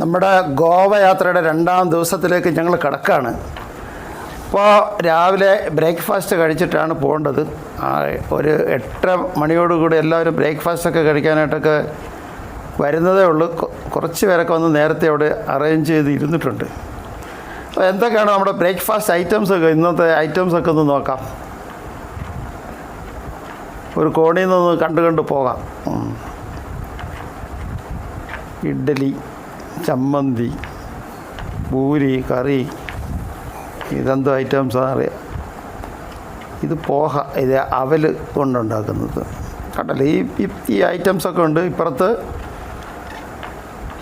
നമ്മുടെ ഗോവ യാത്രയുടെ രണ്ടാം ദിവസത്തിലേക്ക് ഞങ്ങൾ കിടക്കാണ്. അപ്പോൾ രാവിലെ ബ്രേക്ക്ഫാസ്റ്റ് കഴിച്ചിട്ടാണ് പോകേണ്ടത്. ഒരു എട്ടര മണിയോടുകൂടി എല്ലാവരും ബ്രേക്ക്ഫാസ്റ്റൊക്കെ കഴിക്കാനായിട്ടൊക്കെ വരുന്നതേ ഉള്ളൂ. കുറച്ച് പേരൊക്കെ വന്ന് നേരത്തെ അവിടെ അറേഞ്ച് ചെയ്ത് ഇരുന്നിട്ടുണ്ട്. അപ്പോൾ എന്തൊക്കെയാണ് നമ്മുടെ ബ്രേക്ക്ഫാസ്റ്റ് ഐറ്റംസ് ഒക്കെ ഇന്നത്തെ ഐറ്റംസ് ഒക്കെ ഒന്ന് നോക്കാം. ഒരു കോണിയിൽ നിന്ന് കണ്ട് പോകാം. ഇഡ്ഡലി. ചമ്മന്തി പൂരി കറി ഇതെന്തോ ഐറ്റംസാണ് അറിയാം. ഇത് പോഹ ഇത് അവൽ കൊണ്ടുണ്ടാക്കുന്നത്. കണ്ടല്ലേ ഈ ഈ- ഐറ്റംസൊക്കെ ഉണ്ട് ഇപ്പുറത്ത്.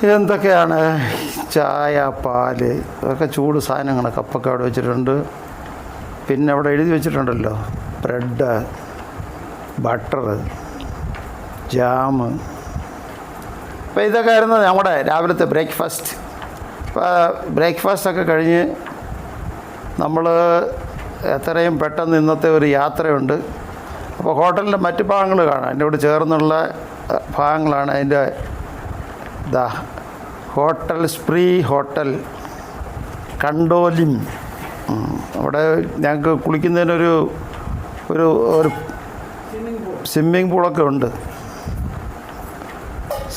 എന്തൊക്കെയാണ് ചായ പാൽ ഇതൊക്കെ ചൂട് സാധനങ്ങൾ കപ്പൊക്കെ അവിടെ വെച്ചിട്ടുണ്ട്. പിന്നെ അവിടെ എഴുതി വെച്ചിട്ടുണ്ടല്ലോ. ബ്രെഡ് ബട്ടർ ജാമ് അപ്പോൾ ഇതൊക്കെ ആയിരുന്നു നമ്മുടെ രാവിലത്തെ ബ്രേക്ക്ഫാസ്റ്റ്. അപ്പോൾ ബ്രേക്ക്ഫാസ്റ്റൊക്കെ കഴിഞ്ഞ് നമ്മൾ എത്രയും പെട്ടെന്ന് ഇന്നത്തെ ഒരു യാത്രയുണ്ട്. അപ്പോൾ ഹോട്ടലിന്റെ മറ്റ് ഭാഗങ്ങൾ കാണാം. എന്റെ ചേർന്നുള്ള ഭാഗങ്ങളാണ് അതിന്റെ ഇതാ ഹോട്ടൽ സ്പ്രീ ഹോട്ടൽ കണ്ടോലിം. അവിടെ ഞങ്ങൾക്ക് കുളിക്കുന്നതിനൊരു ഒരു ഒരു സ്വിമ്മിങ് പൂളൊക്കെ ഉണ്ട്.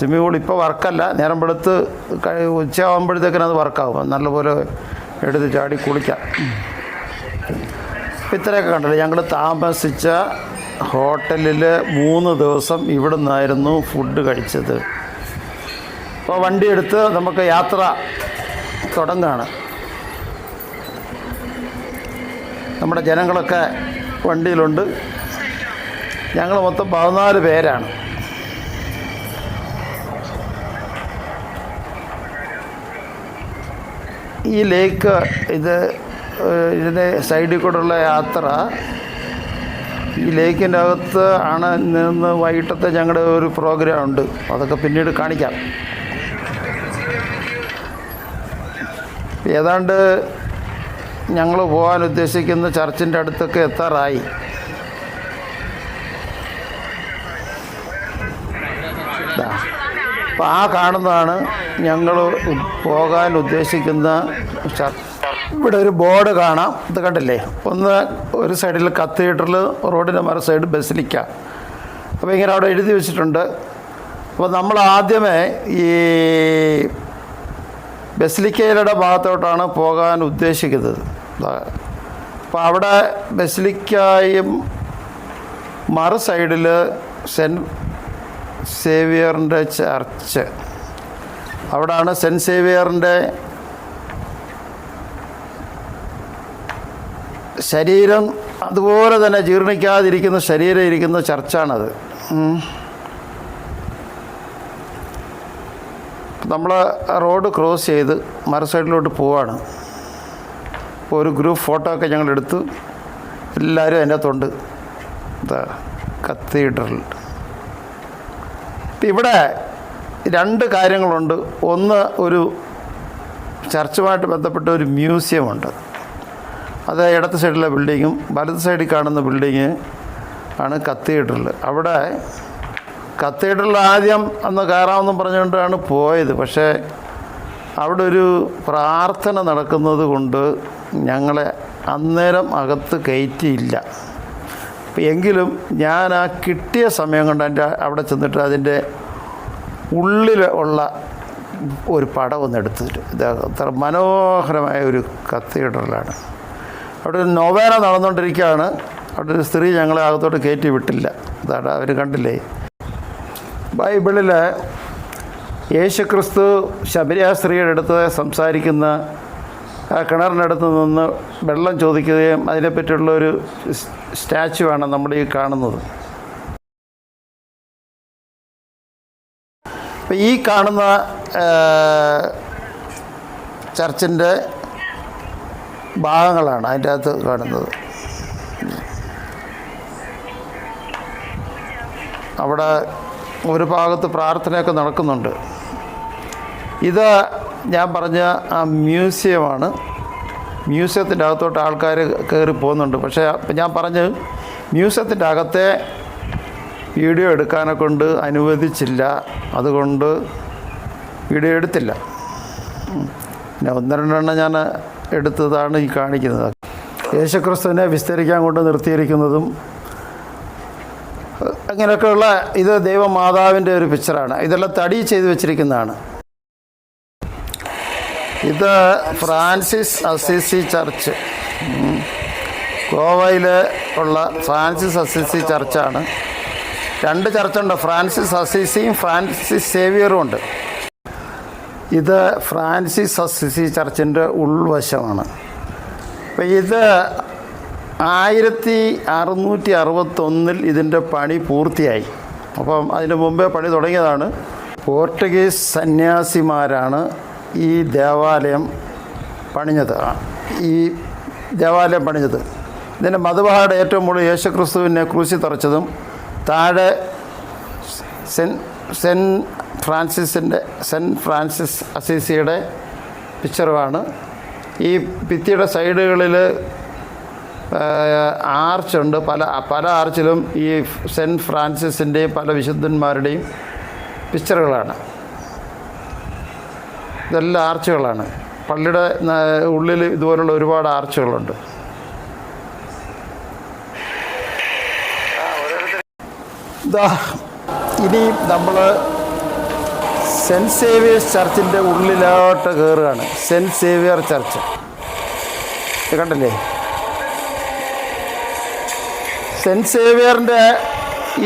സ്വിമ്മിംഗ് പൂൾ ഇപ്പോൾ വർക്കല്ല. നേരം വെളുത്ത് ഉച്ച ഉച്ചയാകുമ്പോഴത്തേക്കിനും അത് വർക്കാവും. നല്ലപോലെ എടുത്ത് ചാടി കുളിക്കാം. ഇത്രയൊക്കെ കണ്ടല്ലോ. ഞങ്ങൾ താമസിച്ച ഹോട്ടലിൽ മൂന്ന് ദിവസം ഇവിടെ നിന്നായിരുന്നു ഫുഡ് കഴിച്ചത്. അപ്പോൾ വണ്ടി എടുത്ത് നമുക്ക് യാത്ര തുടങ്ങുകയാണ് നമ്മുടെ ജനങ്ങളൊക്കെ വണ്ടിയിലുണ്ട്. ഞങ്ങൾ മൊത്തം പതിനാല് പേരാണ്. ഈ ലേക്ക് ഇത് ഇതിന്റെ സൈഡിൽ കൂടെയുള്ള യാത്ര ഈ ലേക്കിന്റെ അകത്ത് ആണ് നിന്ന് വൈകിട്ടത്തെ ഞങ്ങളുടെ ഒരു പ്രോഗ്രാം ഉണ്ട്. അതൊക്കെ പിന്നീട് കാണിക്കാം. ഏതാണ്ട് ഞങ്ങൾ പോകാൻ ഉദ്ദേശിക്കുന്ന ചർച്ചിന്റെ അടുത്തൊക്കെ എത്താറായി. അപ്പോൾ ആ കാണുന്നതാണ് ഞങ്ങൾ പോകാൻ ഉദ്ദേശിക്കുന്ന ഇവിടെ ഒരു ബോർഡ് കാണാം. ഇത് കണ്ടില്ലേ? ഒന്ന് ഒരു സൈഡിൽ കത്തീഡ്രൽ റോഡിന്റെ മറു സൈഡ് ബസിലിക്ക. അപ്പോൾ ഇങ്ങനെ അവിടെ എഴുതി വെച്ചിട്ടുണ്ട്. അപ്പോൾ നമ്മൾ ആദ്യമേ ഈ ബസിലിക്കയുടെ ഭാഗത്തോട്ടാണ് പോകാൻ ഉദ്ദേശിക്കുന്നത്. അപ്പോൾ അവിടെ ബസിലിക്കായും മറു സൈഡിൽ സെന്റ് സേവിയറിന്റെ ചർച്ച്. അവിടാണ് സെന്റ് സേവിയറിന്റെ ശരീരം അതുപോലെ തന്നെ ജീർണിക്കാതിരിക്കുന്ന ശരീരം ഇരിക്കുന്ന ചർച്ചാണത്. നമ്മൾ റോഡ് ക്രോസ് ചെയ്ത് മറുസൈഡിലോട്ട് പോവാണ്. അപ്പോൾ ഒരു ഗ്രൂപ്പ് ഫോട്ടോ ഒക്കെ ഞങ്ങൾ എടുത്തു എല്ലാവരും അതിന്റെ അകത്തുണ്ട് എന്താ കത്തീഡ്രൽ ഇവിടെ രണ്ട് കാര്യങ്ങളുണ്ട്. ഒന്ന് ഒരു ചർച്ചുമായിട്ട് ബന്ധപ്പെട്ട ഒരു മ്യൂസിയമുണ്ട്. അത് ഇടത്ത് സൈഡിലെ ബിൽഡിങ്ങും വലത് സൈഡിൽ കാണുന്ന ബിൽഡിങ് ആണ് കത്തീഡ്രൽ അവിടെ കത്തീഡ്രൽ ആദ്യം അന്ന് കയറാമെന്നും പറഞ്ഞുകൊണ്ടാണ് പോയത്. പക്ഷേ അവിടെ ഒരു പ്രാർത്ഥന നടക്കുന്നത് കൊണ്ട് ഞങ്ങളെ അന്നേരം അകത്ത് കയറ്റിയില്ല. എങ്കിലും ഞാൻ ആ കിട്ടിയ സമയം കൊണ്ട് എന്റെ അവിടെ ചെന്നിട്ട് അതിന്റെ ഉള്ളിൽ ഉള്ള ഒരു പടം ഒന്ന് എടുത്തിട്ട് ഇത് അത്ര മനോഹരമായ ഒരു കത്തീഡ്രലാണ് അവിടെ ഒരു നൊവേന നടന്നുകൊണ്ടിരിക്കുകയാണ്. അവിടെ ഒരു സ്ത്രീ ഞങ്ങളെ അകത്തോട്ട് കയറ്റി വിട്ടില്ല. അതാണ് അവർ കണ്ടില്ലേ? ബൈബിളിൽ യേശുക്രിസ്തു ശബരിയ സ്ത്രീയുടെ അടുത്ത് സംസാരിക്കുന്ന കിണറിനടുത്ത് നിന്ന് വെള്ളം ചോദിക്കുകയും അതിനെപ്പറ്റിയുള്ള ഒരു സ്റ്റാച്ചു ആണ് നമ്മൾ ഈ കാണുന്നത്. അപ്പം ഈ കാണുന്ന ചർച്ചിന്റെ ഭാഗങ്ങളാണ് അതിന്റെ അകത്ത് കാണുന്നത്. അവിടെ ഒരു ഭാഗത്ത് പ്രാർത്ഥനയൊക്കെ നടക്കുന്നുണ്ട്. ഇത് ഞാൻ പറഞ്ഞ ആ മ്യൂസിയമാണ്. മ്യൂസിയത്തിന്റെ അകത്തോട്ട് ആൾക്കാർ കയറി പോകുന്നുണ്ട്. പക്ഷേ ഞാൻ പറഞ്ഞ് മ്യൂസിയത്തിന്റെ അകത്തെ വീഡിയോ എടുക്കാനെ കൊണ്ട് അനുവദിച്ചില്ല. അതുകൊണ്ട് വീഡിയോ എടുത്തില്ല. പിന്നെ ഒന്ന് രണ്ടെണ്ണം ഞാൻ എടുത്തതാണ് ഈ കാണിക്കുന്നത്. യേശുക്രിസ്തുവിനെ വിസ്തരിക്കാൻ കൊണ്ട് നിർത്തിയിരിക്കുന്നതും അങ്ങനെയൊക്കെയുള്ള ഇത് ദൈവമാതാവിന്റെ ഒരു പിക്ചറാണ് ഇതെല്ലാം തടി ചെയ്ത് വെച്ചിരിക്കുന്നതാണ്. ഇത് ഫ്രാൻസിസ് അസിസി ചർച്ച്. ഗോവയിൽ ഉള്ള ഫ്രാൻസിസ് അസിസി ചർച്ചാണ്. രണ്ട് ചർച്ചുണ്ട്. ഫ്രാൻസിസ് അസിസിയും ഫ്രാൻസിസ് സേവിയറും ഉണ്ട്. ഇത് ഫ്രാൻസിസ് അസിസി ചർച്ചിന്റെ ഉൾവശമാണ്. അപ്പം ഇത് ആയിരത്തി അറുന്നൂറ്റി അറുപത്തൊന്നിൽ ഇതിന്റെ പണി പൂർത്തിയായി. അപ്പം അതിന് മുമ്പേ പണി തുടങ്ങിയതാണ്. പോർട്ടുഗീസ് സന്യാസിമാരാണ് ഈ ദേവാലയം പണിഞ്ഞത്. ഈ ദേവാലയം പണിഞ്ഞത്. ഇതിന്റെ മതബാഹയുടെ ഏറ്റവും മുകളിൽ യേശുക്രിസ്തുവിനെ ക്രൂശി തറച്ചതും താഴെ സെൻ സെൻ ഫ്രാൻസിസിന്റെ സെന്റ് ഫ്രാൻസിസ് അസീസിയുടെ പിക്ചറുമാണ്. ഈ ഭിത്തിയുടെ സൈഡുകളിൽ ആർച്ചുണ്ട് പല പല ആർച്ചിലും ഈ സെന്റ് ഫ്രാൻസിസിന്റെയും പല വിശുദ്ധന്മാരുടെയും പിക്ചറുകളാണ്. ഇതെല്ലാം ആർച്ചുകളാണ്. പള്ളിയുടെ ഉള്ളിൽ ഇതുപോലുള്ള ഒരുപാട് ആർച്ചുകളുണ്ട്. ഇനി നമ്മൾ സെന്റ് സേവിയേഴ്സ് ചർച്ചിന്റെ ഉള്ളിലോട്ട് കയറുകയാണ് സെന്റ് സേവിയർ ചർച്ച്. കണ്ടില്ലേ? സെന്റ് സേവിയറിന്റെ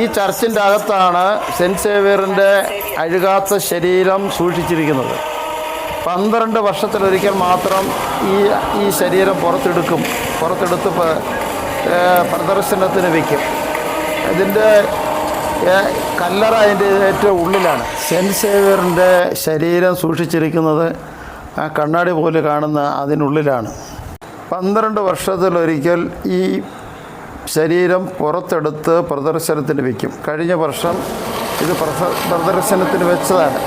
ഈ ചർച്ചിന്റെ അകത്താണ് സെന്റ് സേവിയറിന്റെ അഴുകാത്ത ശരീരം സൂക്ഷിച്ചിരിക്കുന്നത്. പന്ത്രണ്ട് വർഷത്തിലൊരിക്കൽ മാത്രം ഈ ഈ ശരീരം പുറത്തെടുക്കും. പുറത്തെടുത്ത് പ്രദർശനത്തിന് വയ്ക്കും ഇതിന്റെ കല്ലറ അതിന്റെ ഏറ്റവും ഉള്ളിലാണ്. സെന്റ് സേവിയറിന്റെ ശരീരം സൂക്ഷിച്ചിരിക്കുന്നത് ആ കണ്ണാടി പോലെ കാണുന്ന അതിനുള്ളിലാണ്. പന്ത്രണ്ട് വർഷത്തിലൊരിക്കൽ ഈ ശരീരം പുറത്തെടുത്ത് പ്രദർശനത്തിന് വയ്ക്കും കഴിഞ്ഞ വർഷം ഇത് പ്രദർശനത്തിന് വെച്ചതാണ്.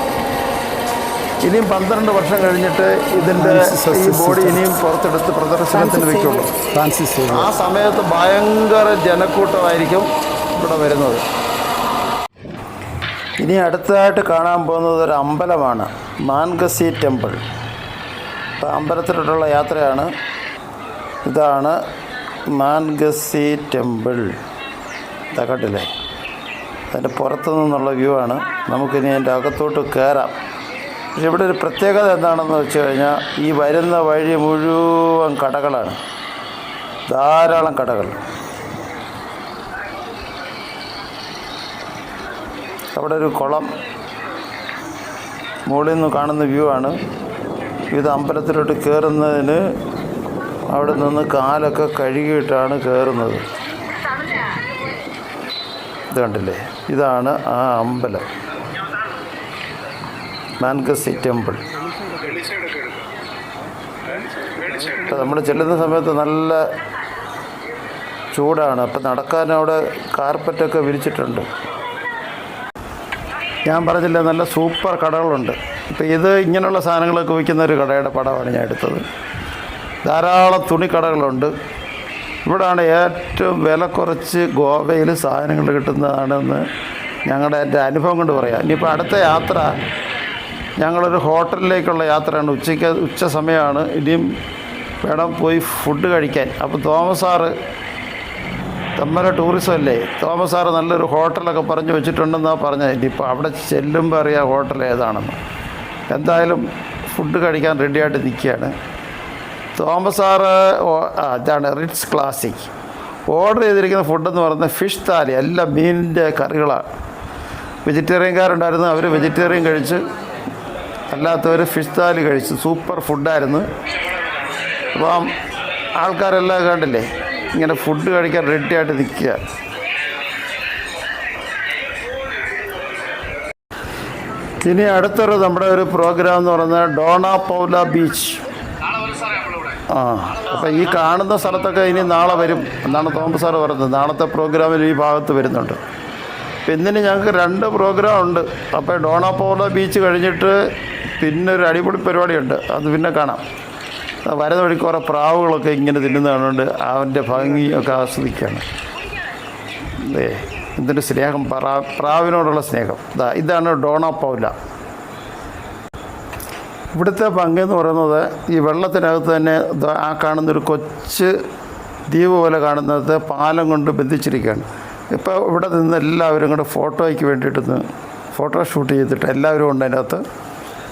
ഇനിയും പന്ത്രണ്ട് വർഷം കഴിഞ്ഞിട്ട് ഇതിന്റെ ഈ ബോഡി ഇനിയും പുറത്തെടുത്ത് പ്രദർശനത്തിന് വയ്ക്കുള്ളൂ. ഫ്രാൻസിസ് ആ സമയത്ത് ഭയങ്കര ജനക്കൂട്ടമായിരിക്കും ഇവിടെ വരുന്നത്. ഇനി അടുത്തതായിട്ട് കാണാൻ പോകുന്നത് ഒരു അമ്പലമാണ്. മാൻഗസി ടെമ്പിൾ. അപ്പോൾ അമ്പലത്തിലോട്ടുള്ള യാത്രയാണ്. ഇതാണ് മാൻഗസി ടെമ്പിൾ. തകട്ടിലെ അതിന്റെ പുറത്തു നിന്നുള്ള വ്യൂ ആണ്. നമുക്കിനി അതിന്റെ അകത്തോട്ട് കയറാം. പക്ഷെ ഇവിടെ ഒരു പ്രത്യേകത എന്താണെന്ന് വെച്ച് കഴിഞ്ഞാൽ ഈ വരുന്ന വഴി മുഴുവൻ കടകളാണ്. ധാരാളം കടകൾ. അവിടെ ഒരു കുളം മുകളിൽ നിന്ന് കാണുന്ന വ്യൂ ആണ്. ഇത് അമ്പലത്തിലോട്ട് കയറുന്നതിന് അവിടെ നിന്ന് കാലൊക്കെ കഴുകിയിട്ടാണ് കയറുന്നത് ഇത് കണ്ടില്ലേ? ഇതാണ് ആ അമ്പലം. മാൻഗസി ടെമ്പിൾ. നമ്മൾ ചെല്ലുന്ന സമയത്ത് നല്ല ചൂടാണ്. അപ്പം നടക്കാൻ അവിടെ കാർപ്പറ്റൊക്കെ വിരിച്ചിട്ടുണ്ട്. ഞാൻ പറഞ്ഞില്ല നല്ല സൂപ്പർ കടകളുണ്ട്. ഇപ്പം ഇത് ഇങ്ങനെയുള്ള സാധനങ്ങളൊക്കെ വിൽക്കുന്ന ഒരു കടയുടെ പടമാണ് ഞാൻ എടുത്തത്. ധാരാളം തുണിക്കടകളുണ്ട് ഇവിടാണ് ഏറ്റവും വില കുറച്ച് ഗോവയിൽ സാധനങ്ങൾ കിട്ടുന്നതാണെന്ന് ഞങ്ങളുടെ എന്റെ അനുഭവം കൊണ്ട് പറയാം. ഇനിയിപ്പോൾ അടുത്ത യാത്ര ഞങ്ങളൊരു ഹോട്ടലിലേക്കുള്ള യാത്രയാണ്. ഉച്ചയ്ക്ക് ഉച്ച സമയമാണ്. ഇനിയും വേണം പോയി ഫുഡ് കഴിക്കാൻ. അപ്പോൾ തോമസ് സാറ് തമ്മര ടൂറിസം അല്ലേ? തോമസ് സാറ് നല്ലൊരു ഹോട്ടലൊക്കെ പറഞ്ഞു വെച്ചിട്ടുണ്ടെന്നാണ് പറഞ്ഞത്. ഇനിയിപ്പോൾ അവിടെ ചെല്ലുമ്പോൾ അറിയാം ഹോട്ടൽ ഏതാണെന്ന്. എന്തായാലും ഫുഡ് കഴിക്കാൻ റെഡിയായിട്ട് നിൽക്കുകയാണ്. തോമസ് സാറ് ഇതാണ് റിറ്റ്സ് ക്ലാസിക് ഓർഡർ ചെയ്തിരിക്കുന്ന ഫുഡെന്ന് പറയുന്നത് ഫിഷ് താലി എല്ലാം മീനിന്റെ കറികളാണ്. വെജിറ്റേറിയൻകാരുണ്ടായിരുന്നു അവർ വെജിറ്റേറിയൻ കഴിച്ച് അല്ലാത്തവർ ഫിഷ് താലി കഴിച്ചു സൂപ്പർ ഫുഡായിരുന്നു അപ്പം ആൾക്കാരെല്ലാം കണ്ടില്ലേ ഇങ്ങനെ ഫുഡ് കഴിക്കാൻ റെഡി ആയിട്ട് നിൽക്കുക. ഇനി അടുത്തൊരു നമ്മുടെ ഒരു പ്രോഗ്രാം എന്ന് പറയുന്നത് ഡോണ പൗല ബീച്ച്. ആ അപ്പം ഈ കാണുന്ന സ്ഥലത്തൊക്കെ ഇനി നാളെ വരും എന്നാണ് തോമസ് സാറ് പറയുന്നത്. നാളത്തെ പ്രോഗ്രാമിൽ ഈ ഭാഗത്ത് വരുന്നുണ്ട്. ഇന്നിന് ഞങ്ങൾക്ക് രണ്ട് പ്രോഗ്രാം ഉണ്ട്. അപ്പോൾ ഡോണ പൗല ബീച്ച് കഴിഞ്ഞിട്ട് പിന്നെ ഒരു അടിപൊളി പരിപാടിയുണ്ട്. അത് പിന്നെ കാണാം. വരുന്ന വഴിക്ക് കുറേ പ്രാവുകളൊക്കെ ഇങ്ങനെ തിന്നുന്ന കാണുന്നുണ്ട്. അവന്റെ ഭംഗിയൊക്കെ ആസ്വദിക്കുകയാണ്. ഏ എന്തൊരു സ്നേഹം. പ്രാ പ്രാവിനോടുള്ള സ്നേഹം. ഇതാ ഇതാണ് ഡോണ പൗല. ഇവിടുത്തെ പങ്കെന്ന് പറയുന്നത് ഈ വെള്ളത്തിനകത്ത് തന്നെ ആ കാണുന്നൊരു കൊച്ച് ദ്വീപ് പോലെ കാണുന്നത് പാലം കൊണ്ട് ബന്ധിച്ചിരിക്കുകയാണ്. ഇപ്പോൾ ഇവിടെ നിന്ന് എല്ലാവരും കൂടെ ഫോട്ടോയ്ക്ക് വേണ്ടിയിട്ടൊന്ന് ഫോട്ടോ ഷൂട്ട് ചെയ്തിട്ട് എല്ലാവരും ഉണ്ട് അതിനകത്ത്.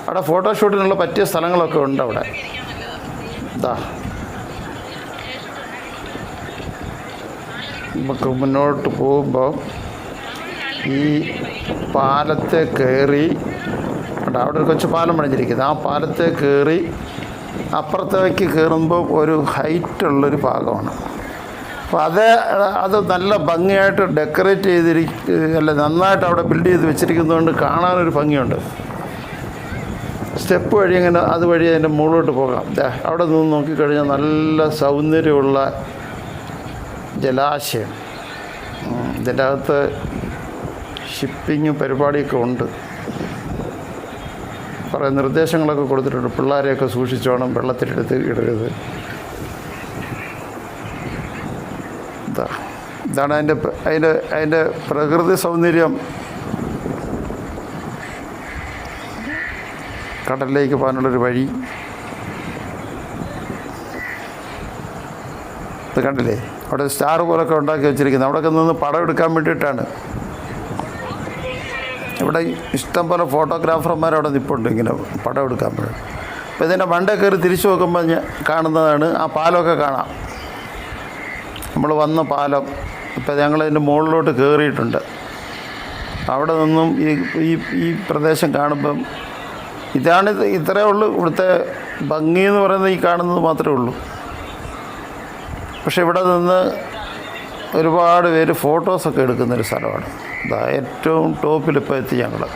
അവിടെ ഫോട്ടോ ഷൂട്ടിനുള്ള പറ്റിയ സ്ഥലങ്ങളൊക്കെ ഉണ്ട് അവിടെ. ഇതാ നമുക്ക് മുന്നോട്ട് പോകുമ്പോൾ ഈ പാലത്തെ കയറി അവിടെ ഒരു കൊച്ചു പാലം പണിഞ്ഞിരിക്കുന്നത് ആ പാലത്തെ കയറി അപ്പുറത്തേക്ക് കയറുമ്പോൾ ഒരു ഹൈറ്റുള്ളൊരു ഭാഗമാണ് അപ്പോൾ അത് അത് നല്ല ഭംഗിയായിട്ട് ഡെക്കറേറ്റ് ചെയ്തിരിക്കുക അല്ല നന്നായിട്ട് അവിടെ ബിൽഡ് ചെയ്ത് വെച്ചിരിക്കുന്നതുകൊണ്ട് കാണാനൊരു ഭംഗിയുണ്ട്. സ്റ്റെപ്പ് വഴി ഇങ്ങനെ അതുവഴി അതിന്റെ മുകളിലോട്ട് പോകാം. അവിടെ നിന്ന് നോക്കിക്കഴിഞ്ഞാൽ നല്ല സൗന്ദര്യമുള്ള ജലാശയം. ഇതിന്റെ അകത്ത് ഷിപ്പിങ് പരിപാടിയൊക്കെ ഉണ്ട്. കുറേ നിർദ്ദേശങ്ങളൊക്കെ കൊടുത്തിട്ടുണ്ട്. പിള്ളേരെയൊക്കെ സൂക്ഷിച്ചോണം വെള്ളത്തിലെടുത്ത് ഇടരുത്. ഇതാ ഇതാണ് അതിന്റെ അതിന്റെ അതിന്റെ പ്രകൃതി സൗന്ദര്യം. കടലിലേക്ക് പോകാനുള്ളൊരു വഴി. ഇത് കണ്ടില്ലേ? അവിടെ സ്റ്റാർ പോലൊക്കെ ഉണ്ടാക്കി വെച്ചിരിക്കുന്നത് അവിടെയൊക്കെ നിന്ന് പടം എടുക്കാൻ വേണ്ടിയിട്ടാണ്. ഇവിടെ ഇഷ്ടം പോലെ ഫോട്ടോഗ്രാഫർമാർ അവിടെ നിൽപ്പുണ്ട് ഇങ്ങനെ പടം എടുക്കാൻ വേണ്ടി. അപ്പോൾ ഇതിന്റെ വണ്ടേ കയറി തിരിച്ചു നോക്കുമ്പോൾ ഞാൻ കാണുന്നതാണ്. ആ പാലമൊക്കെ കാണാം. നമ്മൾ വന്ന പാലം ഇപ്പം ഞങ്ങൾ ഇതിന്റെ മുകളിലോട്ട് കയറിയിട്ടുണ്ട് അവിടെ നിന്നും ഈ ഈ പ്രദേശം കാണുമ്പം ഇതാണ് ഇത് ഇത്രയേ ഉള്ളൂ. ഇവിടുത്തെ ഭംഗി എന്ന് പറയുന്നത് ഈ കാണുന്നത് മാത്രമേ ഉള്ളൂ. പക്ഷെ ഇവിടെ നിന്ന് ഒരുപാട് പേര് ഫോട്ടോസൊക്കെ എടുക്കുന്നൊരു സ്ഥലമാണ്. ഇതാ ഏറ്റവും ടോപ്പിൽ ഇപ്പോൾ എത്തി ഞങ്ങൾ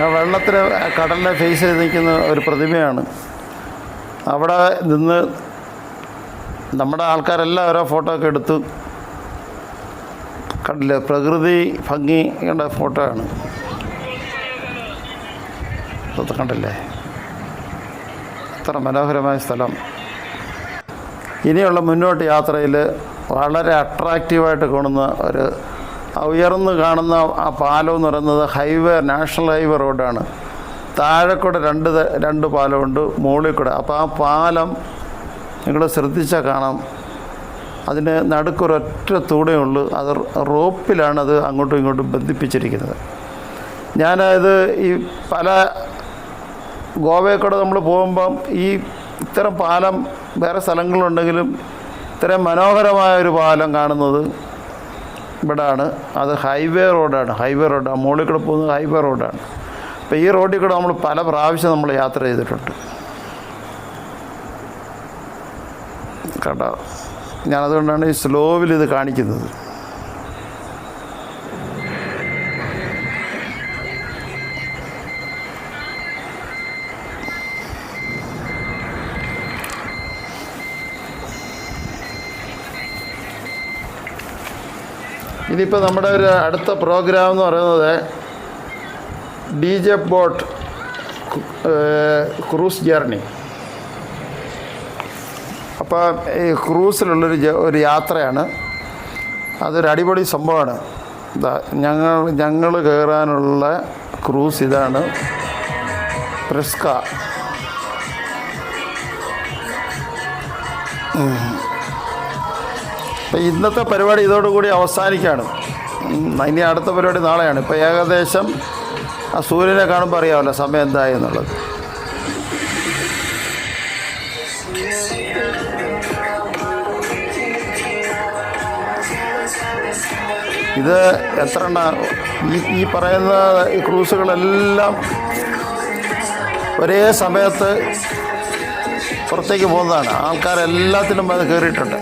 ആ വെള്ളത്തിന് കടലിനെ ഫേസ് ചെയ്ത് നിൽക്കുന്ന ഒരു പ്രതിമയാണ്. അവിടെ നിന്ന് നമ്മുടെ ആൾക്കാരെല്ലാം ഓരോ ഫോട്ടോ ഒക്കെ എടുത്തു കണ്ടില്ലേ? പ്രകൃതി ഭംഗിയുടെ ഫോട്ടോ ആണ്. അത് കണ്ടല്ലേ? അത്ര മനോഹരമായ സ്ഥലം. ഇനിയുള്ള മുന്നോട്ട് യാത്രയിൽ വളരെ അട്രാക്റ്റീവായിട്ട് കാണുന്ന ഒരു ഉയർന്നു കാണുന്ന ആ പാലം എന്ന് പറയുന്നത് ഹൈവേ നാഷണൽ ഹൈവേ റോഡാണ്. താഴെ രണ്ട് രണ്ട് പാലമുണ്ട് മുകളിൽ കൂടെ അപ്പോൾ ആ പാലം നിങ്ങൾ ശ്രദ്ധിച്ചാൽ കാണാം. അതിന് നടുക്കൊരൊറ്റ തൂടേ ഉള്ളൂ. അത് റോപ്പിലാണ് അത് അങ്ങോട്ടും ഇങ്ങോട്ടും ബന്ധിപ്പിച്ചിരിക്കുന്നത്. ഞാനത് ഈ പല ഗോവയിൽ കൂടെ നമ്മൾ പോകുമ്പം ഈ ഇത്തരം പാലം വേറെ സ്ഥലങ്ങളുണ്ടെങ്കിലും ഇത്രയും മനോഹരമായ ഒരു പാലം കാണുന്നത് ഇവിടാണ്. അത് ഹൈവേ റോഡാണ്. ഹൈവേ റോഡാണ് മുകളിൽ കൂടെ പോകുന്നത് ഹൈവേ റോഡാണ്. അപ്പോൾ ഈ റോഡിൽ കൂടെ നമ്മൾ പല പ്രാവശ്യം നമ്മൾ യാത്ര ചെയ്തിട്ടുണ്ട്. കേട്ടോ ഞാനതുകൊണ്ടാണ് ഈ സ്ലോവിൽ ഇത് കാണിക്കുന്നത്. ഇനിയിപ്പോൾ നമ്മുടെ ഒരു അടുത്ത പ്രോഗ്രാം എന്ന് പറയുന്നത് D J boat cruise journey അപ്പോൾ ഈ ക്രൂസിലുള്ളൊരു ഒരു യാത്രയാണ്. അതൊരു അടിപൊളി സംഭവമാണ്. ഞങ്ങൾ ഞങ്ങൾ കയറാനുള്ള ക്രൂസ് ഇതാണ്. പ്രിസ്ക ഇന്നത്തെ പരിപാടി ഇതോടുകൂടി അവസാനിക്കുകയാണ്. ഇനി അടുത്ത പരിപാടി നാളെയാണ്. ഇപ്പോൾ ഏകദേശം ആ സൂര്യനെ കാണുമ്പോൾ അറിയാമല്ലോ സമയം എന്തായി എന്നുള്ളത്. ഇത് എത്ര എണ്ണ? ഈ ഈ പറയുന്ന ഈ ക്രൂസുകളെല്ലാം ഒരേ സമയത്ത് പുറത്തേക്ക് പോകുന്നതാണ്. ആൾക്കാരെല്ലാത്തിനും അത് കയറിയിട്ടുണ്ട്.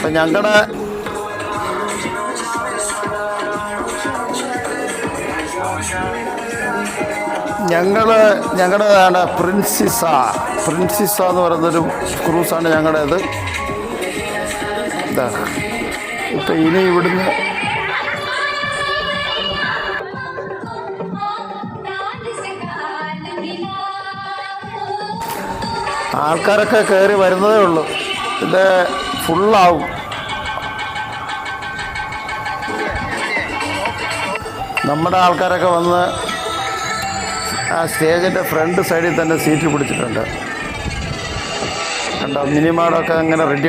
അപ്പം ഞങ്ങളുടെ ഞങ്ങൾ ഞങ്ങളുടേതാണ് പ്രിൻസിസ പ്രിൻസിസ എന്ന് പറയുന്നൊരു ക്രൂസാണ് ഞങ്ങളുടേത് ഇതാ. ഇപ്പം ഇനി ഇവിടുന്ന് ആൾക്കാരൊക്കെ കയറി വരുന്നതേ ഉള്ളൂ. ഇത് ഫുള്ളാവും നമ്മുടെ ആൾക്കാരൊക്കെ വന്ന് ആ സ്റ്റേജിന്റെ ഫ്രണ്ട് സൈഡിൽ തന്നെ സീറ്റ് പിടിച്ചിട്ടുണ്ട്. കണ്ടോ? മിനിമാടൊക്കെ അങ്ങനെ റെഡി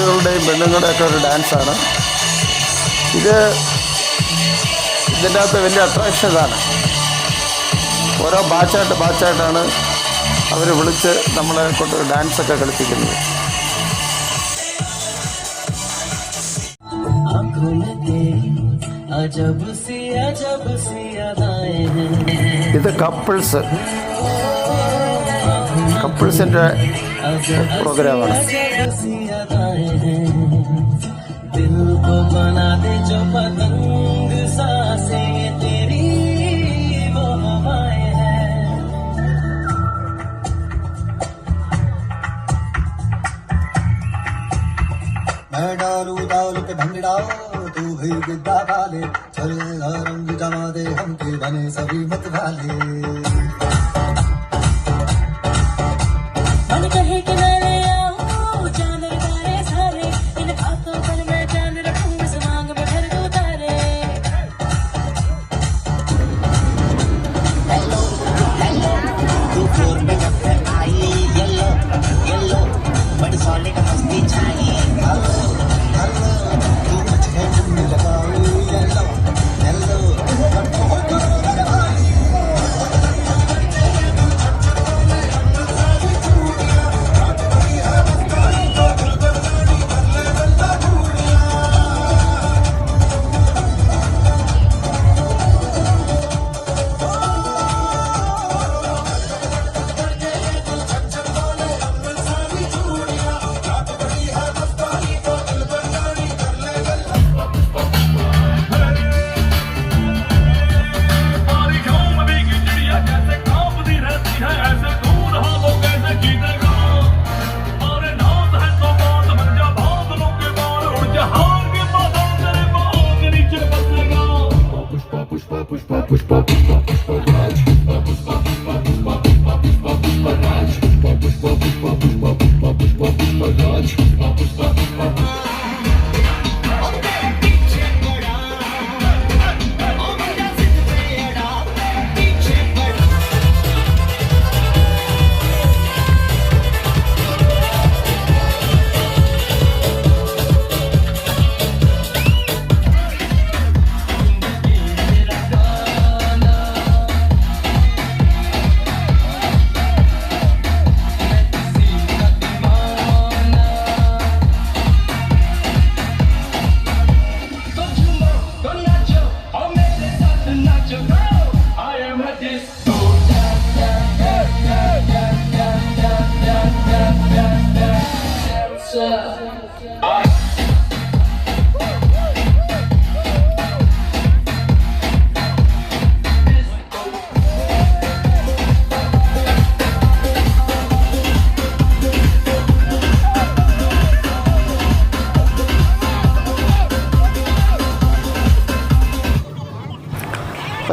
ആൺകുട്ടികളുടെയും പെണ്ണുങ്ങളുടെയൊക്കെ ഒരു ഡാൻസാണ്. ഇത് ഇതിന്റെ അകത്ത് വലിയ അട്രാക്ഷൻ ഇതാണ് ഓരോ ബാച്ചായിട്ട് ബാച്ചായിട്ടാണ് അവർ വിളിച്ച് നമ്മളെ കൊണ്ട് ഡാൻസൊക്കെ കളിപ്പിക്കുന്നത്. ഇത് കപ്പിൾസ് കപ്പിൾസിൻ്റെ अजब പ്രോഗ്രാമാണ് अजब सी अदाएं हैं दिल को बना दे जो पतंग सांसें ये तेरी वो हवाएं हैं मैं डालू दाल पे भंगड़ा तू भी गिद्दा पाले चल रंग जमा दे हम के बने सभी मत वाले कि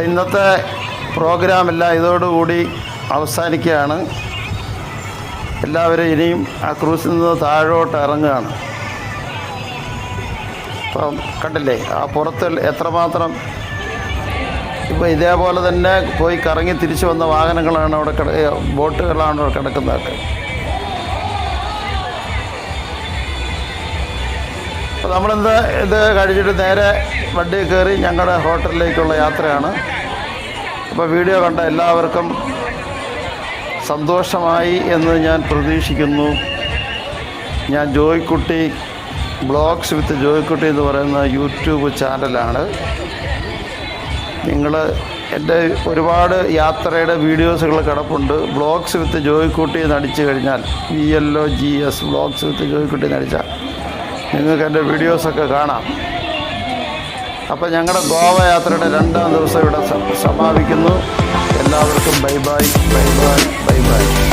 ഇന്നത്തെ പ്രോഗ്രാം എല്ലാം ഇതോടുകൂടി അവസാനിക്കുകയാണ്. എല്ലാവരും ഇനിയും ആ ക്രൂസിൽ നിന്ന് താഴോട്ട് ഇറങ്ങുകയാണ്. അപ്പം കണ്ടില്ലേ ആ പുറത്ത് എത്രമാത്രം ഇപ്പോൾ ഇതേപോലെ തന്നെ പോയി കറങ്ങി തിരിച്ചു വന്ന വാഹനങ്ങളാണ് അവിടെ കിട ബോട്ടുകളാണ് അവിടെ കിടക്കുന്നതൊക്കെ അപ്പോൾ നമ്മളിന്ന് ഇത് കഴിച്ചിട്ട് നേരെ വണ്ടി കയറി ഞങ്ങളുടെ ഹോട്ടലിലേക്കുള്ള യാത്രയാണ്. അപ്പോൾ വീഡിയോ കണ്ട എല്ലാവർക്കും സന്തോഷമായി എന്ന് ഞാൻ പ്രതീക്ഷിക്കുന്നു. ഞാൻ ജോയ്ക്കുട്ടി ബ്ലോഗ്സ് വിത്ത് ജോയ്ക്കുട്ടി എന്ന് പറയുന്ന യൂട്യൂബ് ചാനലാണ്. നിങ്ങൾ എന്റെ ഒരുപാട് യാത്രയുടെ വീഡിയോസുകൾ കിടപ്പുണ്ട്. ബ്ലോഗ്സ് വിത്ത് ജോയ്ക്കുട്ടി എന്ന് അടിച്ചു കഴിഞ്ഞാൽ V L O G S blogs with Joykutty അടിച്ചാൽ നിങ്ങൾക്ക് എന്റെ വീഡിയോസൊക്കെ കാണാം. അപ്പോൾ ഞങ്ങളുടെ ഗോവ യാത്രയുടെ രണ്ടാം ദിവസം ഇവിടെ സമാപിക്കുന്നു എല്ലാവർക്കും bye bye bye bye bye bye.